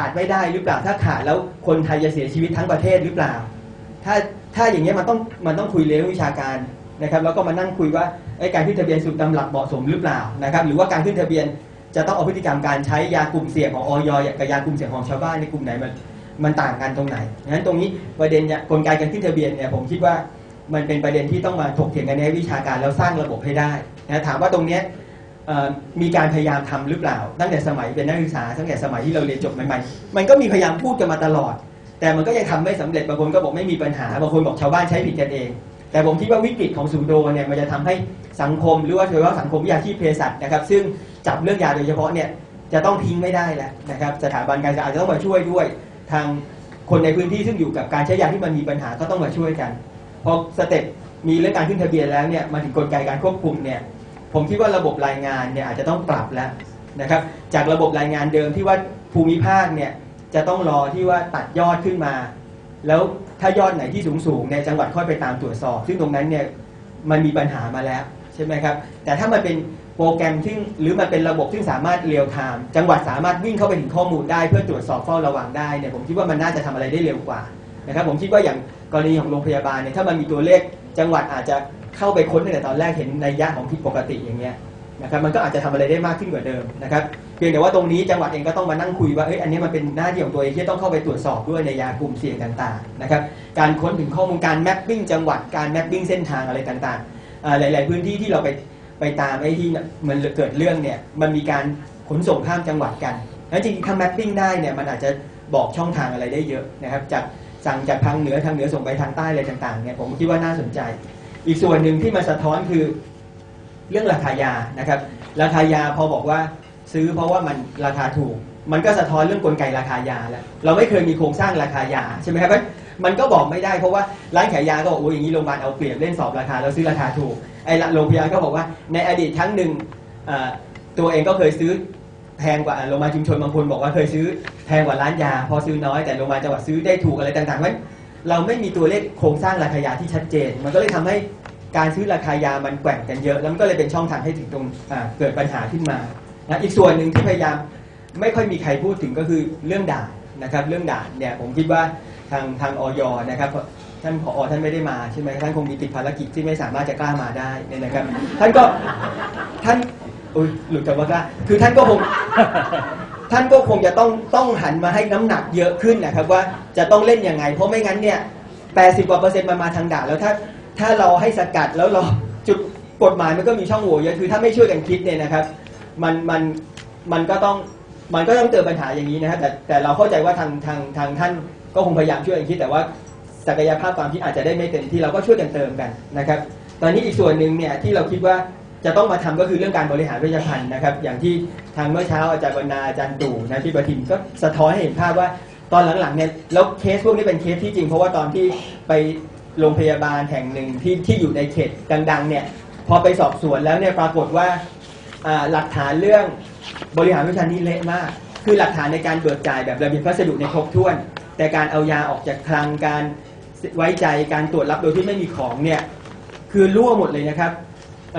ขาดไม่ได้หรือเปล่า ถ้าขาดแล้วคนไทยจะเสียชีวิตทั้งประเทศหรือเปล่า ถ้าถ้าอย่างเงี้ยมันต้องมันต้องคุยเรื่องวิชาการนะครับแล้วก็มานั่งคุยว่าไอ้การขึ้นทะเบียนสูตรตำรับเหมาะสมหรือเปล่านะครับหรือว่าการขึ้นทะเบียนจะต้องเอาพฤติกรรมการใช้ยากลุ่มเสี่ยงของออยกับยากลุ่มเสี่ยงของชาวบ้านในกลุ่มไหนมันมันต่างกันตรงไหนงั้นตรงนี้ประเด็นเนี่ยกลไกการขึ้นทะเบียนเนี่ยผมคิดว่ามันเป็นประเด็นที่ต้องมาถกเถียงกันในวิชาการแล้วสร้างระบบให้ได้นะถามว่าตรงเนี้ย มีการพยายามทำหรือเปล่า ตั้งแต่สมัยเป็นนักศึกษาตั้งแต่สมัยที่เราเรียนจบใหม่ๆ มันก็มีพยายามพูดกันมาตลอด แต่มันก็ยังทำไม่สำเร็จบางคนก็บอกไม่มีปัญหาบางคนบอกชาวบ้านใช้ผิดกันเอง แต่ผมคิดว่าวิกฤตของสูโดเนี่ยมันจะทำให้สังคมหรือว่าโดยเฉพาะสังคมวิชาชีพเภสัชนะครับ ซึ่งจับเรื่องยาโดยเฉพาะเนี่ยจะต้องทิ้งไม่ได้แล้วนะครับสถาบันการศึกษาอาจจะต้องมาช่วยด้วยทางคนในพื้นที่ซึ่งอยู่กับการใช้ยาที่มันมีปัญหาก็ต้องมาช่วยกันพอสเต็ปมีเรื่องการขึ้นทะเบียนแล้วเนี่ยมาถึงกลไกการควบคุมเนี่ย ผมคิดว่าระบบรายงานเนี่ยอาจจะต้องปรับแล้วนะครับจากระบบรายงานเดิมที่ว่าภูมิภาคเนี่ยจะต้องรอที่ว่าตัดยอดขึ้นมา แล้วถ้ายอดไหนที่สูงสูงๆเนี่ยจังหวัดค่อยไปตามตรวจสอบ ซึ่งตรงนั้นเนี่ยมันมีปัญหามาแล้วใช่ไหมครับแต่ถ้ามันเป็นโปรแกรมที่หรือมันเป็นระบบที่สามารถเรียลไทม์จังหวัดสามารถวิ่งเข้าไปถึงข้อมูลได้เพื่อตรวจสอบเฝ้าระวังได้เนี่ยผมคิดว่ามันน่าจะทำอะไรได้เร็วกว่านะครับผมคิดว่าอย่างกรณีของโรงพยาบาลเนี่ยถ้ามันมีตัวเลขจังหวัดอาจจะ เข้าไปค้นตั้งแต่ตอนแรกเห็นในยยะของผิดปกติอย่างเงี้ยนะครับมันก็อาจจะทำอะไรได้มากขึ้นกว่าเดิมนะครับเพียงแต่ว่าตรงนี้จังหวัดเองก็ต้องมานั่งคุยว่าเอ้ยอันนี้มันเป็นหน้าที่ของตัวเองที่ต้องเข้าไปตรวจสอบด้วยในยากลุ่มเสี่ยงต่างๆนะครับการค้นถึงข้อมูลการแมปปิ้งจังหวัดการแมปปิ้งเส้นทางอะไรต่างๆหลาย ๆ พื้นที่ที่เราไปไปตามไอ้ที่มันเกิดเรื่องเนี่ยมันมีการขนส่งข้ามจังหวัดกันแล้วจริงๆถ้าแมปปิ้งได้เนี่ยมันอาจจะบอกช่องทางอะไรได้เยอะนะครับจากสั่งจากทางเหนือทางเหนือส่งไปทางใต้อะไรต่างๆเนี่ยผมคิดว่าน่าสนใจ อีกส่วนหนึ่งที่มาสะท้อนคือเรื่องราคายานะครับ ราคายาพอบอกว่าซื้อเพราะว่ามันราคาถูก มันก็สะท้อนเรื่องกลไกราคายาแล้วเราไม่เคยมีโครงสร้างราคายาใช่ไหมครับมันก็บอกไม่ได้เพราะว่าร้านขายยาก็บอกโอ้ยอย่างนี้โรงพยาบาลเอาเปรียบเล่นสอบราคาแล้วซื้อราคาถูกไอ้โรงพยาบาลก็บอกว่าในอดีตครั้งหนึ่งตัวเองก็เคยซื้อแพงกว่าโรงพยาบาลชุมชนบางคนบอกว่าเคยซื้อแพงกว่าร้านยา พอซื้อน้อยแต่โรงพยาบาลจังหวัดซื้อได้ถูกอะไรต่างๆเพราะ เราไม่มีตัวเลขโครงสร้างราคายาที่ชัดเจน มันก็เลยทำให้การซื้อราคายามันแกว่งกันเยอะ แล้วมันก็เลยเป็นช่องทางให้ถึงตรงเกิดปัญหาขึ้นมานะอีกส่วนหนึ่งที่พยายามไม่ค่อยมีใครพูดถึงก็คือเรื่องด่านนะครับ เรื่องด่านเนี่ยผมคิดว่าทางทางออยนะครับท่านผอท่านไม่ได้มาใช่ไหมท่านคงมีติดภารกิจที่ไม่สามารถจะกล้ามาได้เนี่ยนะครับ ท่านก็ท่านอุ้ยหลุดจากว่ากล้าคือท่านก็คง ท่านก็คงจะต้องต้องหันมาให้น้ำหนักเยอะขึ้นนะครับว่าจะต้องเล่นยังไง เพราะไม่งั้นเนี่ย80กว่าเปอร์เซ็นต์มันมาทางด่าแล้วถ้าถ้าเราให้สกัดแล้วเราจุดกฎหมายมันก็มีช่องโหว่เยอะคือถ้าไม่ช่วยกันคิดเนี่ยนะครับ มันมันมันก็ต้องมันก็ต้องเจอปัญหาอย่างนี้นะครับแต่แต่เราเข้าใจว่าทางทางทางท่านก็คงพยายามช่วยกันคิด แต่ว่าศักยภาพความคิดอาจจะได้ไม่เต็มที่เราก็ช่วยกันเติมกันนะครับ ตอนนี้อีกส่วนหนึ่งเนี่ยที่เราคิดว่า จะต้องมาทำก็คือเรื่องการบริหารเวชภัณฑ์นะครับ อย่างที่ทางเมื่อเช้าอาจารย์บรรณาอาจารย์ตู่นะที่ประทิมก็สะท้อนให้เห็นภาพว่าตอนหลังๆเนี่ยแล้วเคสพวกนี้เป็นเคสที่จริง เพราะว่าตอนที่ไปโรงพยาบาลแห่งหนึ่งที่ที่อยู่ในเขตดังๆเนี่ยพอไปสอบสวนแล้วเนี่ยปรากฏว่าหลักฐานเรื่องบริหารเวชภัณฑ์นี่เละมาก คือหลักฐานในการเบิกจ่ายแบบระเบียบพัสดุในครบถ้วน แต่การเอายาออกจากคลังการไว้ใจการตรวจรับโดยที่ไม่มีของเนี่ยคือรั่วหมดเลยนะครับ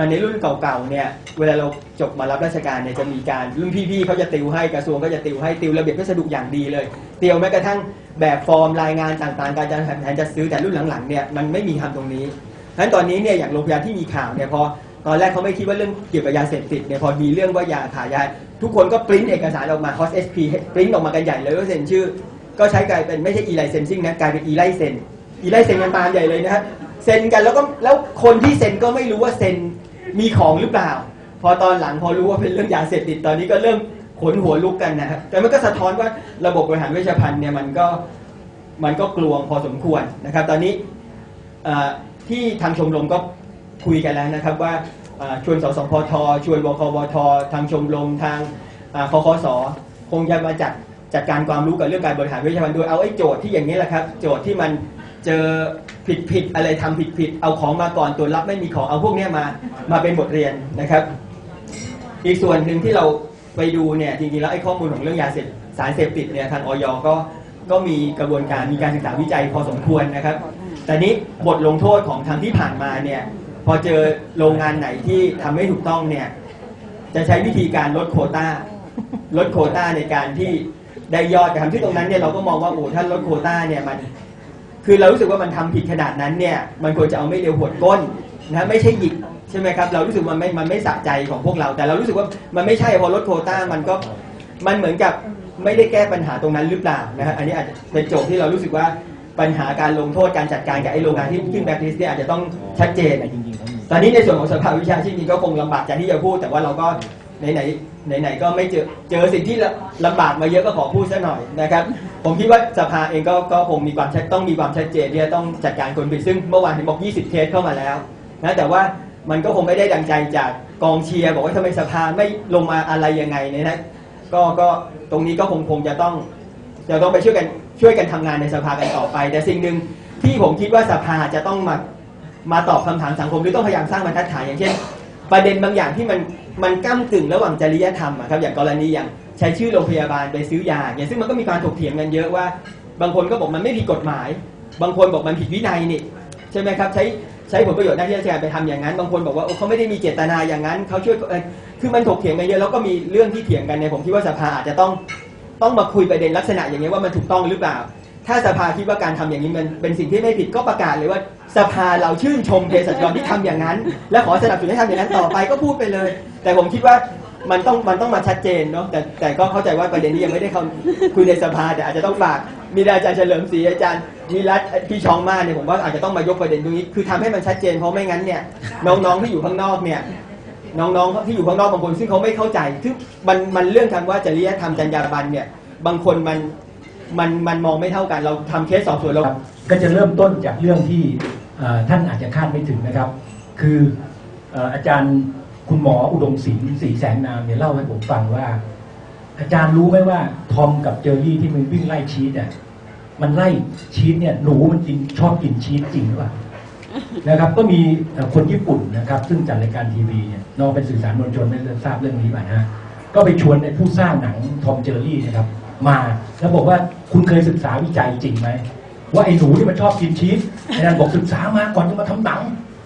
ในรุ่นเก่าๆเนี่ยเวลาเราจบมารับราชการเนี่ยจะมีการรุ่นพี่ๆเขาจะติวให้กระทรวงก็จะติวให้ติวระเบียบพัสดุอย่างดีเลยติวแม้กระทั่งแบบฟอร์มรายงานต่างๆ การจัดแผนจัดซื้อแต่รุ่นหลังๆเนี่ยมันไม่มีทำตรงนี้ฉะนั้นตอนนี้เนี่ยอย่างโรงพยาบาลที่มีข่าวเนี่ยพอตอนแรกเขาไม่คิดว่าเรื่องเกี่ยวกับยาเสพติดเนี่ยพอมีเรื่องว่ายาขายยาทุกคนก็ปริ้นเอกสารออกมาคอสเอสพีปริ้นออกมากันใหญ่เลยก็เซ็นชื่อ ก็ใช้กลายเป็นไม่ใช่อีไลเซนซิ่งนะกลายเป็นอีไลเซนอีไลเซนกันตามใหญ่เลยนะครับเซ็นกันแล้วก็แล้วคนที่เซ็นก็ไม่รู้ว่าเซ็น มีของหรือเปล่า พอตอนหลังพอรู้ว่าเป็นเรื่องยาเสพติดตอนนี้ก็เริ่มขนหัวลุกกันนะครับแต่มันก็สะท้อนว่าระบบบริหารเวชภัณฑ์เนี่ยมันก็มันก็กลวงพอสมควรนะครับ ตอนนี้ที่ทางชมรมก็คุยกันแล้วนะครับว่าชวนสสพทชวนวควททางชมรมทางคคสคงจะมาจัดจัดการความรู้กับเรื่องการบริหารเวชภัณฑ์โดยเอาไอ้โจทย์ที่อย่างนี้แหละครับ โจทย์ที่มัน เจอผิดผิดอะไรทำผิดผิดเอาของมาก่อนตรวรับไม่มีของเอาพวกนี้มามาเป็นบทเรียนนะครับ อีกส่วนหนึ่งที่เราไปดูเนี่ยจริงๆแล้วไอ้ข้อมูลของเรื่องยาเสพสารเสพติดเนี่ยทางออยก็ก็มีกระบวนการมีการศึกษาวิจัยพอสมควรนะครับ แต่นี้บทลงโทษของทางที่ผ่านมาเนี่ยพอเจอโรงงานไหนที่ทำไม่ถูกต้องเนี่ยจะใช้วิธีการลดโคต้าลดโคต้าในการที่ได้ยอดกันที่ตรงนั้นเนี่ยเราก็มองว่าโอ้ถ้าลดโคต้าเนี่ยมัน คือเรารู้สึกว่ามันทำผิดขนาดนั้นเนี่ยมันควรจะเอาไม่เร็วหวดก้นนะไม่ใช่หยิกใช่ไหมครับ เรารู้สึกมันไม่มันไม่สะใจของพวกเรา แต่เรารู้สึกว่ามันไม่ใช่พอลดโควต้ามันก็มันเหมือนกับไม่ได้แก้ปัญหาตรงนั้นหรือเปล่านะฮะอันนี้อาจจะเป็นโจทย์ที่เรารู้สึกว่าปัญหาการลงโทษการจัดการกับไอ้โรงงานที่ขึ้นแบ็คลิสต์เนี่ยอาจจะต้องชัดเจนตอนนี้ในส่วนของสภาวิชาชีพนี้ก็คงลำบากใจที่จะพูด แต่ว่าเราก็ไหนไหน ไหนๆก็ไม่เจอเจอสิ่งที่ลำบากมาเยอะก็ขอพูดซะหน่อยนะครับ ผมคิดว่าสภาเองก็ก็คงมีความชัดต้องมีความชัดเจนที่จะต้องจัดการคนผิดซึ่งเมื่อวานเห็นบอก 20เคสเข้ามาแล้วนะแต่ว่ามันก็คงไม่ได้ดังใจจากกองเชียร์บอกว่าทำไมสภาไม่ลงมาอะไรยังไงเนี่ยนะก็ก็ตรงนี้ก็คงคงจะต้องจะต้องไปช่วยกันช่วยกันทำงานในสภากันต่อไป แต่สิ่งหนึ่งที่ผมคิดว่าสภาจะต้องมามาตอบคำถามสังคมหรือต้องพยายามสร้างบรรทัดฐานอย่างเช่น ประเด็นบางอย่างที่มัน มันก้ากึ่งระหว่างจริยธรรมครับอย่างกรณีอย่างใช้ชื่อโรงพยาบาลไปซื้อยาอย่างซึ่งมันก็มีการถกเถียงกันเยอะว่า บางคนก็บอกมันไม่ผิดกฎหมาย บางคนบอกมันผิดวินัยนี่ใช่ไหมครับใช้ใช้ผลประโยชน์หน้าที่ราชการไปทำอย่างนั้น บางคนบอกว่าเขาไม่ได้มีเจตนาอย่างนั้นเขาช่วยคือมันถกเถียงกันเยอะแล้วก็มีเรื่องที่เถียงกันเนี่ยผมคิดว่าสภาอาจจะต้องต้องมาคุยประเด็นลักษณะอย่างนี้ยว่ามันถูกต้องหรือเปล่า ถ้าสภาคิดว่าการทำอย่างนี้มันเป็นสิ่งที่ไม่ผิดก็ประกาศเลยว่าสภาเราชื่นชมเภสัชกรที่ทำอย่างนั้น และขอสนับสนุนให้ทำอย่างนั้นต่อไปก็พูดไปเลย แต่ผมคิดว่ามันต้องมันต้องมาชัดเจนเนาะแต่แต่ก็เข้าใจว่าประเด็นนี้ยังไม่ได้เข้าคุยในสภาแต่อาจจะต้องฝากมีอาจารย์เฉลิมศรีอาจารย์วิรัตพี่ชองมาเนี่ยผมว่าอาจจะต้องมายกประเด็นตรงนี้คือทำให้มันชัดเจนเพราะไม่งั้นเนี่ยน้องๆที่อยู่ข้างนอกเนี่ยน้องๆที่อยู่ข้างนอกบางคนซึ่งเขาไม่เข้าใจซึ่งมันมันเรื่องคำว่าจริยธรรมจรรยาบรรณเนี่ยบางคนมัน มันมันมองไม่เท่ากันเราทำเคสสอบสวนเรา ก็จะเริ่มต้นจากเรื่องที่เอ่อท่านอาจจะคาดไม่ถึงนะครับ คือเอ่ออาจารย์คุณหมออุดมศิลป์ศรีแสงนามเนี่ยเล่าให้ผมฟังว่า อาจารย์รู้ไหมว่าทอมกับเจอรี่ที่มันวิ่งไล่ชีสเนี่ยมันไล่ชีสเนี่ยหนูมันกินชอบกินชีสจริงหรือเปล่า นะครับก็มีเอ่อคนญี่ปุ่นนะครับ ซึ่งจัดรายการทีวีเนี่ยน้องเป็นสื่อสารมวลชนไม่ทราบเรื่องนี้ป่ะนะฮะก็ไปชวนไอ้ผู้สร้างหนังทอมเจอรี่นะครับ มาแล้วบอกว่าคุณเคยศึกษาวิจัยจริงไหมว่าไอ้หนูที่มันชอบกินชีสไอ้นั่นบอกศึกษามาก่อนจะมาทำหนัง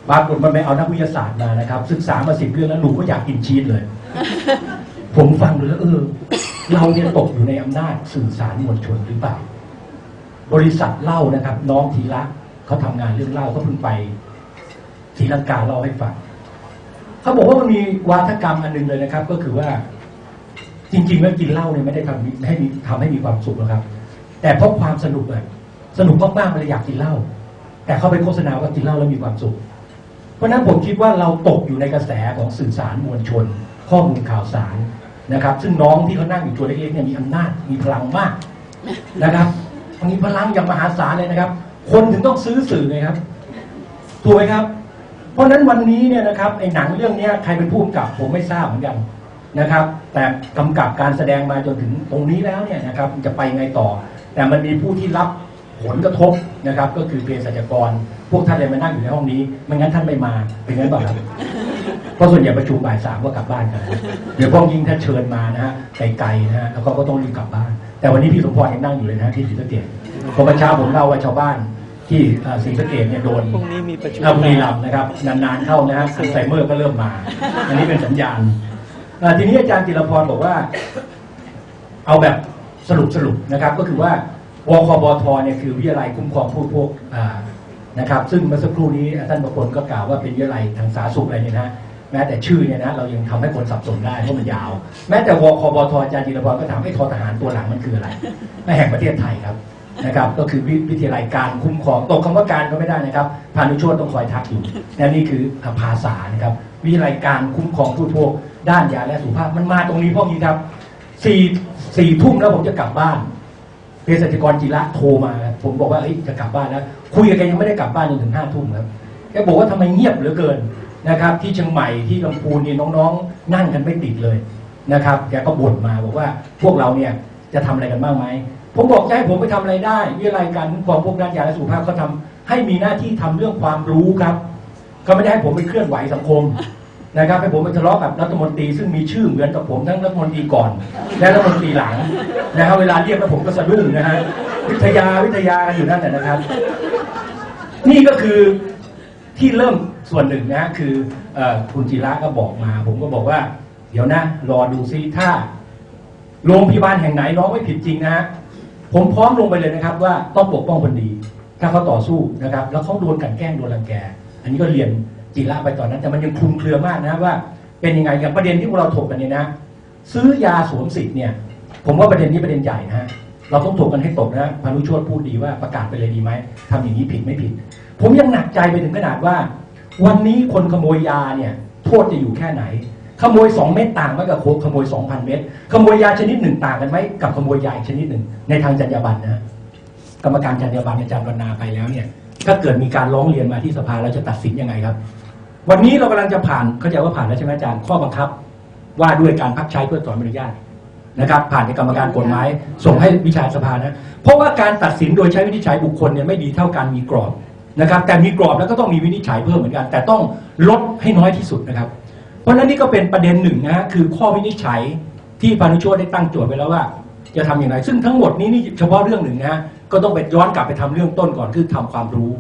ปรากฏมันไปเอานักวิทยาศาสตร์มานะครับ ศึกษามาสิบเรื่องแล้วหนูก็อยากกินชีสเลย ผมฟังดูแล้วเออ เราเนี่ยตกอยู่ในอำนาจสื่อสารมวลชนหรือเปล่า บริษัทเหล้านะครับ น้องธีระเขาทำงานเรื่องเหล้าเขาเพิ่งไปศรีลังกาเล่าให้ฟังเขาบอกว่ามันมีวาทกรรมอันหนึงเลยนะครับ ก็คือว่า จริง ๆ แล้วกินเหล้าเนี่ยไม่ได้ทำให้มีทำให้มีความสุขหรอกครับ แต่เพราะความสนุกเลยสนุกมากๆมันเลยอยากกินเหล้าแต่เขาไปโฆษณาว่ากินเหล้าแล้วมีความสุข เพราะนั้นผมคิดว่าเราตกอยู่ในกระแสของสื่อสารมวลชน ข้อมูลข่าวสารนะครับ ซึ่งน้องที่เขานั่งอยู่ตัวเล็กๆเนี่ยมีอำนาจมีพลังมากนะครับมีพลังอย่างมหาศาลเลยนะครับ คนถึงต้องซื้อสื่อไงครับถูกไหมครับ เพราะนั้นวันนี้เนี่ยนะครับไอ้หนังเรื่องนี้ใครเป็นผู้กำกับผมไม่ทราบเหมือนกัน นะครับ แต่กำกับการแสดงมาจนถึงตรงนี้แล้วเนี่ยนะครับจะไปไงต่อ แต่มันมีผู้ที่รับผลกระทบนะครับ ก็คือเภสัชกร พวกท่านเลยมานั่งอยู่ในห้องนี้ไม่งั้นท่านไม่มาเป็นงั้นเปล่าครับเพราะส่วนใหญ่ประชุมบ่ายสามก็กลับบ้านกันนะเดี๋ยวพวกยิ่งถ้าเชิญมานะฮะไกลๆนะฮะแล้วก็ก็ต้องรีบกลับบ้าน แต่วันนี้พี่สมพรยังนั่งอยู่เลยนะที่ศรีสะเกษพอเมื่อเช้าผมเล่าว่าชาวบ้านที่เอ่อศรีสะเกษเนี่ยโดนพรุ่งนี้มีประชุมเอาบุรีรัมย์นะครับนานๆเข้านะฮะอัลไซเมอร์ก็เริ่มมา อันนี้เป็นสัญญาณเอ่อ ทีนี้อาจารย์จิรพรบอกว่า เอาแบบสรุปสรุปนะครับ ก็คือว่าวคบทเนี่ยคือวิทยาลัยคุ้มครองผู้บริโภคอ่านะครับ ซึ่งเมื่อสักครู่นี้ท่านประพลก็กล่าวว่าเป็นวิทยาลัยทางสาธารณสุขอะไรเนี่ยนะแม้แต่ชื่อเนี่ยนะเรายังทำให้คนสับสนได้เพราะมันยาว แม้แต่วคบทอาจารย์จิรพรก็ถามให้ทอทหารตัวหลังมันคืออะไรไม่แห่งประเทศไทยครับนะครับ ก็คือวิวทยาลัยการคุ้มครองตกคำว่าการก็ไม่ได้นะครับพานุโชตต้องคอยทักอยู่และนี่คือภาษานะครับวิทยาลัยการคุ้มครองผู้บริโภค ด้านยาและสุขภาพมันมาตรงนี้พราะงี้ครับสี่สี่ทุ่มแล้วผมจะกลับบ้านเภสัชกรจิระโทรมา ผมบอกว่าเอ้ยจะกลับบ้านแล้วคุยกับแกยังไม่ได้กลับบ้านจนถึงห้าทุ่มครับแกบอกว่าทำไมเงียบเหลือเกินนะครับ ที่เชียงใหม่ที่ลำพูนนี่น้องๆ นั่งกันไม่ติดเลยนะครับแกก็บ่นมาบอกว่าพวกเราเนี่ยจะทำอะไรกันบ้างไหมผมบอกจะให้ผมไปทำอะไรได้วิทยาลัยการคุ้มครองพวกด้านยาและสุขภาพเขาทำให้มีหน้าที่ทำเรื่องความรู้ครับ ก็ไม่ได้ให้ผมไปเคลื่อนไหวสังคม นะครับให้ผมไปทะเลาะกับรัฐมนตรีซึ่งมีชื่อเหมือนกับผมทั้งรัฐมนตรีก่อน และรัฐมนตรีหลังนะครับเวลาเรียกแล้วผมก็สะดุ้งนะฮะวิทยาวิทยาอยู่นั่นแหละนะครับ นี่ก็คือที่เริ่มส่วนหนึ่งนะคืออคุณจิระก็บอกมา ผมก็บอกว่า เดี๋ยวนะ รอดูซิถ้าโรงพยาบาลแห่งไหนน้องไม่ผิดจริงนะฮะผมพร้อมลงไปเลยนะครับ ว่าต้องปกป้องคนดี ถ้าเขาต่อสู้นะครับ แล้วเขาโดนกันแกล้งโดนรังแก อันนี้ก็เรียน จีระไปตอนนั้น แต่มันยังคลุมเครือมากนะว่า เป็นยังไงอย่างประเด็นที่พวกเราถกกันเนี่ยนะ ซื้อยาสวมสิทธิ์เนี่ย ผมว่าประเด็นนี้ประเด็นใหญ่นะ เราต้องถกกันให้ตกนะพานุโชตพูดดีว่าประกาศไปเลยดีไหมทำอย่างนี้ผิดไม่ผิด ผมยังหนักใจไปถึงขนาดว่า วันนี้คนขโมยยาเนี่ย โทษจะอยู่แค่ไหน ขโมย 2 เม็ดต่างไหมกับขโมย 2,000 เม็ดขโมยยาชนิดหนึ่งต่างกันไหมกับขโมยยาอีกชนิดหนึ่งในทางจรรยาบรรณนะกรรมการจรรยาบรรณอาจารย์วรรณาไปแล้วเนี่ยถ้าเกิดมีการร้องเรียนมาที่สภาเราจะตัดสินยังไงครับ วันนี้เรากำลังจะผ่านเข้าใจว่าผ่านแล้วใช่ไหมอาจารย์ข้อบังคับ ว่าด้วยการพักใช้เพื่อถอนใบอนุญาตนะครับ ผ่านในกรรมการกฎหมายส่งให้วิชาสภานะเพราะว่าการตัดสินโดยใช้วินิจฉัยบุคคลเนี่ยไม่ดีเท่าการมีกรอบนะครับ แต่มีกรอบแล้วก็ต้องมีวินิจฉัยเพิ่มเหมือนกัน แต่ต้องลดให้น้อยที่สุดนะครับ เพราะฉะนั้นนี่ก็เป็นประเด็นหนึ่งนะฮะคือข้อวินิจฉัยที่พานุโชตได้ตั้งโจทย์ไว้แล้วว่า จะทำอย่างไรซึ่งทั้งหมดนี้นี่เฉพาะเรื่องหนึ่งนะก็ต้องไปย้อนกลับไปทำเรื่องต้นก่อนคือทำความรู้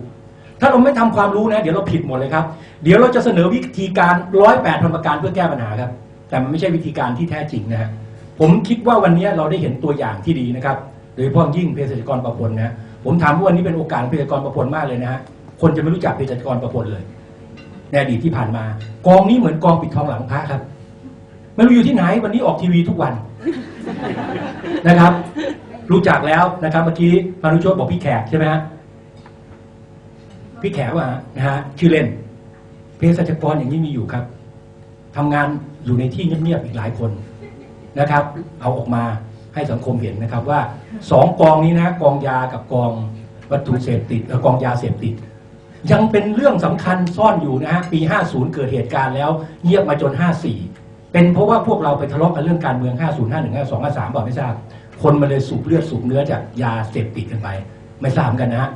ถ้าเราไม่ทำความรู้นะ เดี๋ยวเราผิดหมดเลยครับ เดี๋ยวเราจะเสนอวิธีการร้อยแปดพันประการเพื่อแก้ปัญหาครับ แต่มันไม่ใช่วิธีการที่แท้จริงนะฮะผมคิดว่าวันนี้เราได้เห็นตัวอย่างที่ดีนะครับโดยเฉพาะยิ่งเภสัชกรประพลนะผมถามว่าวันนี้เป็นโอกาสเภสัชกรประพลมากเลยนะฮะคนจะไม่รู้จักเภสัชกรประพลเลยในอดีตที่ผ่านมา กองนี้เหมือนกองปิดทองหลังพระครับไม่รู้อยู่ที่ไหนวันนี้ออกทีวีทุกวันนะครับ รู้จักแล้วนะครับเมื่อกี้พานุชตบอกพี่แขกใช่ไหมฮะ พี่แขว่านะฮะชื่อเล่นเภสัชกรอย่างนี้มีอยู่ครับทำงานอยู่ในที่เงียบๆอีกหลายคนนะครับ เอาออกมาให้สังคมเห็นนะครับว่าสองกองนี้นะกองยากับกองวัตถุเสพติดเอ่อกองยาเสพติด ยังเป็นเรื่องสำคัญซ่อนอยู่นะฮะปี 50 เกิดเหตุการณ์แล้ว เงียบมาจน 54 เป็นเพราะว่าพวกเราไปทะเลาะกันเรื่องการเมือง 50 51 52 53บอกไม่ทราบคนมันเลยสูบเลือดสูบเนื้อจากยาเสพติดกันไป ไม่ทราบกันนะฮะ